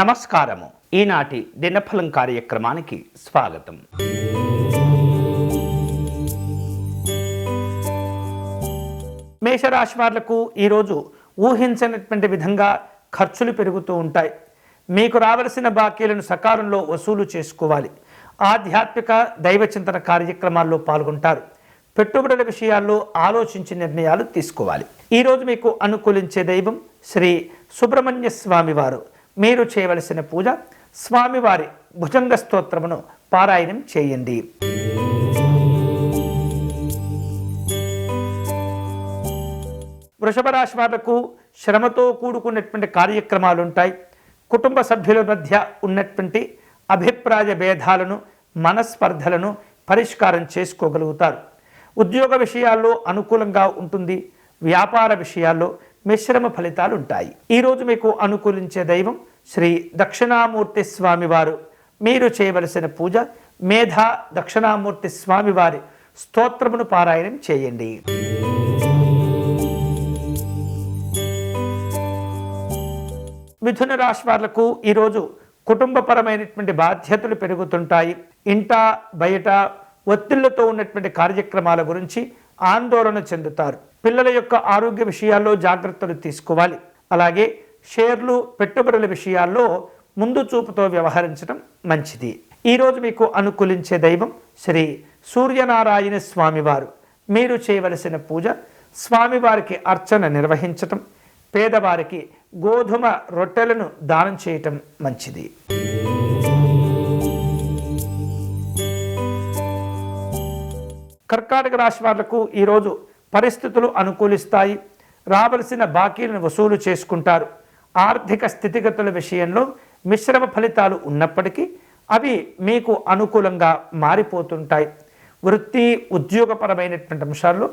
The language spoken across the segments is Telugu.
నమస్కారము. ఈనాటి దినఫలం కార్యక్రమానికి స్వాగతం. మేషరాశి వాళ్ళకు ఈరోజు ఊహించనటువంటి విధంగా ఖర్చులు పెరుగుతూ ఉంటాయి. మీకు రావలసిన బాకీలను సకాలంలో వసూలు చేసుకోవాలి. ఆధ్యాత్మిక దైవచింతన కార్యక్రమాల్లో పాల్గొంటారు. పెట్టుబడుల విషయాల్లో ఆలోచించి నిర్ణయాలు తీసుకోవాలి. ఈరోజు మీకు అనుకూలించే దైవం శ్రీ సుబ్రహ్మణ్య స్వామివారు వారు. మీరు చేయవలసిన పూజ స్వామివారి భుజంగ స్తోత్రమును పారాయణం చేయండి. వృషభ రాశి వాళ్ళకు శ్రమతో కూడుకున్నటువంటి కార్యక్రమాలు ఉంటాయి కుటుంబ సభ్యుల మధ్య ఉన్నటువంటి అభిప్రాయ భేదాలను మనస్పర్ధలను పరిష్కారం చేసుకోగలుగుతారు. ఉద్యోగ విషయాల్లో అనుకూలంగా ఉంటుంది. వ్యాపార విషయాల్లో మిశ్రమ ఫలితాలు ఉంటాయి ఈరోజు మీకు అనుకూలించే దైవం శ్రీ దక్షిణామూర్తి స్వామివారు మీరు చేయవలసిన పూజ మేధా దక్షిణామూర్తి స్వామివారి స్తోత్రమును పారాయణం చేయండి. మిథున రాశి వాళ్ళకు ఈరోజు కుటుంబపరమైనటువంటి బాధ్యతలు పెరుగుతుంటాయి. ఇంట బయట ఒత్తిళ్ళతో ఉన్నటువంటి కార్యక్రమాల గురించి ఆందోళన చెందుతారు. పిల్లల యొక్క ఆరోగ్య విషయాల్లో జాగ్రత్తలు తీసుకోవాలి. అలాగే షేర్లు పెట్టుబడుల విషయాల్లో ముందు చూపుతో వ్యవహరించడం మంచిది. ఈరోజు మీకు అనుకూలించే దైవం శ్రీ సూర్యనారాయణ స్వామివారు. మీరు చేయవలసిన పూజ స్వామివారికి అర్చన నిర్వహించటం పేదవారికి గోధుమ రొట్టెలను దానం చేయటం మంచిది. కర్కాటక రాశి వాళ్ళకు ఈరోజు పరిస్థితులు అనుకూలిస్తాయి. రావలసిన బాకీలను వసూలు చేసుకుంటారు. ఆర్థిక స్థితిగతుల విషయంలో మిశ్రమ ఫలితాలు ఉన్నప్పటికీ అవి మీకు అనుకూలంగా మారిపోతుంటాయి. వృత్తి ఉద్యోగపరమైనటువంటి అంశాల్లో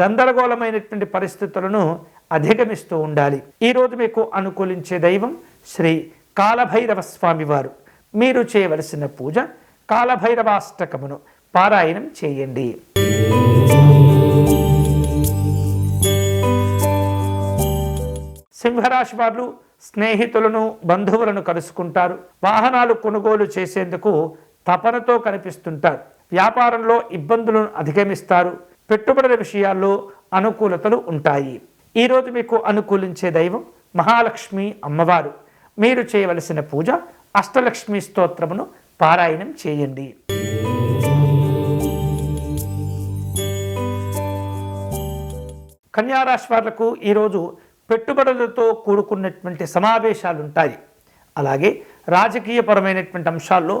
గందరగోళమైనటువంటి పరిస్థితులను అధిగమిస్తూ ఉండాలి. ఈరోజు మీకు అనుకూలించే దైవం శ్రీ కాలభైరవ స్వామివారు. మీరు చేయవలసిన పూజ కాలభైరవాష్టకమును పారాయణం చేయండి. సింహరాశి వారు స్నేహితులను బంధువులను కలుసుకుంటారు. వాహనాలు కొనుగోలు చేసేందుకు తపనతో కనిపిస్తుంటారు. వ్యాపారంలో ఇబ్బందులను అధిగమిస్తారు. పెట్టుబడుల విషయాల్లో అనుకూలతలు ఉంటాయి. ఈరోజు మీకు అనుకూలించే దైవం మహాలక్ష్మి అమ్మవారు. మీరు చేయవలసిన పూజ అష్టలక్ష్మి స్తోత్రమును పారాయణం చేయండి. కన్యారాశి వాళ్ళకు ఈరోజు పెట్టుబడులతో కూడుకున్నటువంటి సమావేశాలు ఉంటాయి అలాగే రాజకీయపరమైనటువంటి అంశాల్లో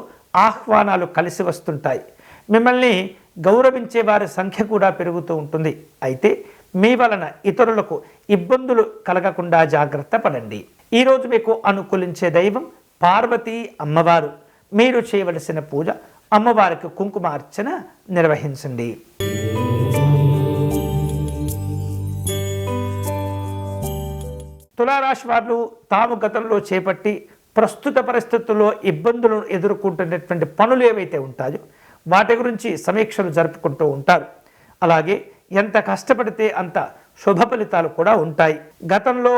ఆహ్వానాలు కలిసి వస్తుంటాయి. మిమ్మల్ని గౌరవించే వారి సంఖ్య కూడా పెరుగుతూ ఉంటుంది. అయితే మీ వలన ఇతరులకు ఇబ్బందులు కలగకుండా జాగ్రత్త పడండి. ఈరోజు మీకు అనుకూలించే దైవం పార్వతీ అమ్మవారు. మీరు చేయవలసిన పూజ అమ్మవారికి కుంకుమ అర్చన నిర్వహించండి. తులారాశి వారు తాము గతంలో చేపట్టి ప్రస్తుత పరిస్థితుల్లో ఇబ్బందులను ఎదుర్కొంటున్నటువంటి పనులు ఏవైతే ఉంటాయో వాటి గురించి సమీక్షలు జరుపుకుంటూ ఉంటారు. అలాగే ఎంత కష్టపడితే అంత శుభ ఫలితాలు కూడా ఉంటాయి. గతంలో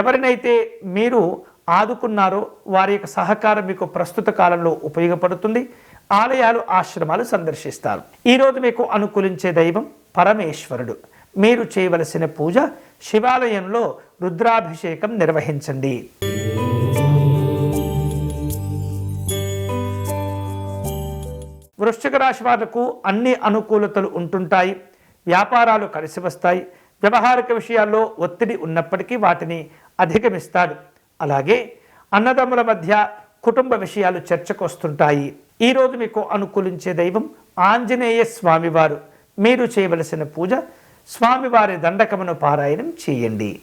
ఎవరినైతే మీరు ఆదుకున్నారో వారి యొక్క సహకారం మీకు ప్రస్తుత కాలంలో ఉపయోగపడుతుంది. ఆలయాలు ఆశ్రమాలు సందర్శిస్తారు. ఈరోజు మీకు అనుకూలించే దైవం పరమేశ్వరుడు. మీరు చేయవలసిన పూజ శివాలయంలో రుద్రాభిషేకం నిర్వహించండి. వృశ్చిక రాశి వాళ్ళకు అన్ని అనుకూలతలు ఉంటుంటాయి. వ్యాపారాలు కలిసి వస్తాయి. వ్యవహారిక విషయాల్లో ఒత్తిడి ఉన్నప్పటికీ వాటిని అధిగమిస్తాడు. అలాగే అన్నదమ్ముల మధ్య కుటుంబ విషయాలు చర్చకు వస్తుంటాయి. ఈరోజు మీకు అనుకూలించే దైవం ఆంజనేయ స్వామివారు. మీరు చేయవలసిన పూజ స్వామివారి దండకమును పారాయణం చేయండి.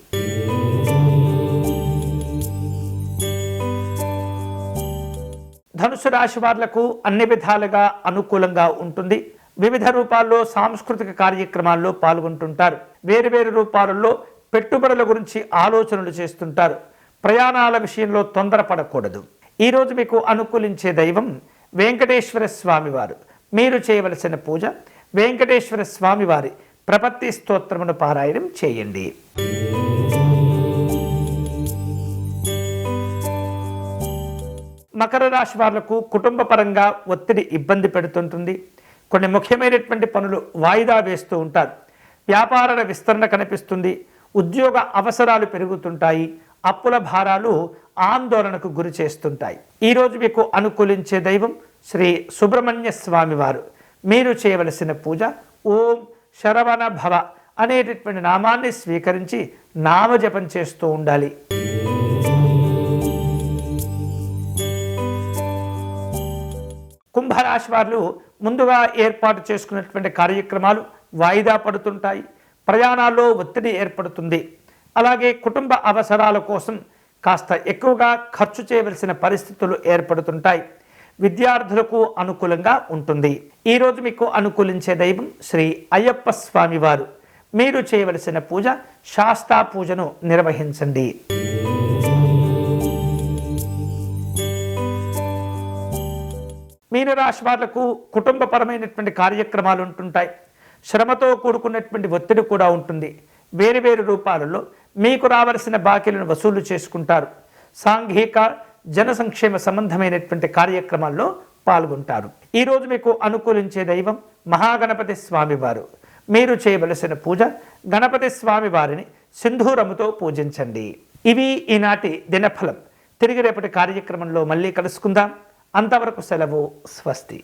ధనుసు రాశి వాళ్ళకు అన్ని విధాలుగా అనుకూలంగా ఉంటుంది. వివిధ రూపాల్లో సాంస్కృతిక కార్యక్రమాల్లో పాల్గొంటుంటారు. వేరు వేరు రూపాలలో పెట్టుబడుల గురించి ఆలోచనలు చేస్తుంటారు. ప్రయాణాల విషయంలో తొందరపడకూడదు. ఈరోజు మీకు అనుకూలించే దైవం వెంకటేశ్వర స్వామివారు. మీరు చేయవలసిన పూజ వెంకటేశ్వర స్వామివారి ప్రపత్తి స్తోత్రమును పారాయణం చేయండి. మకర రాశి వాళ్ళకు కుటుంబ పరంగా ఒత్తిడి ఇబ్బంది పెడుతుంటుంది. కొన్ని ముఖ్యమైనటువంటి పనులు వాయిదా వేస్తూ ఉంటారు. వ్యాపారాల విస్తరణ కనిపిస్తుంది. ఉద్యోగ అవసరాలు పెరుగుతుంటాయి. అప్పుల భారాలు ఆందోళనకు గురి చేస్తుంటాయి. ఈరోజు మీకు అనుకూలించే దైవం శ్రీ సుబ్రహ్మణ్య స్వామివారు మీరు చేయవలసిన పూజ ఓం శరవణ భవ అనేటటువంటి నామాన్ని స్వీకరించి నామజపం చేస్తూ ఉండాలి. కుంభరాశి వారు ముందుగా ఏర్పాటు చేసుకున్నటువంటి కార్యక్రమాలు వాయిదా పడుతుంటాయి. ప్రయాణాల్లో ఒత్తిడి ఏర్పడుతుంది. అలాగే కుటుంబ అవసరాల కోసం కాస్త ఎక్కువగా ఖర్చు చేయవలసిన పరిస్థితులు ఏర్పడుతుంటాయి. విద్యార్థులకు అనుకూలంగా ఉంటుంది. ఈరోజు మీకు అనుకూలించే దైవం శ్రీ అయ్యప్ప స్వామివారు మీరు చేయవలసిన పూజ శాస్తా పూజను నిర్వహించండి. మీనరాశి వాళ్ళకు కుటుంబపరమైనటువంటి కార్యక్రమాలు ఉంటుంటాయి. శ్రమతో కూడుకున్నటువంటి ఒత్తిడి కూడా ఉంటుంది. వేరు వేరు రూపాలలో మీకు రావలసిన బాకీలను వసూలు చేసుకుంటారు. సాంఘిక జన సంక్షేమ సంబంధమైనటువంటి కార్యక్రమాల్లో పాల్గొంటారు. ఈరోజు మీకు అనుకూలించే దైవం మహాగణపతి స్వామివారు. మీరు చేయవలసిన పూజ గణపతి స్వామివారిని సింధూరముతో పూజించండి. ఇవి ఈనాటి దినఫలం. తిరిగి రేపటి కార్యక్రమంలో మళ్ళీ కలుసుకుందాం. అంతవరకు సెలవు స్వస్తి.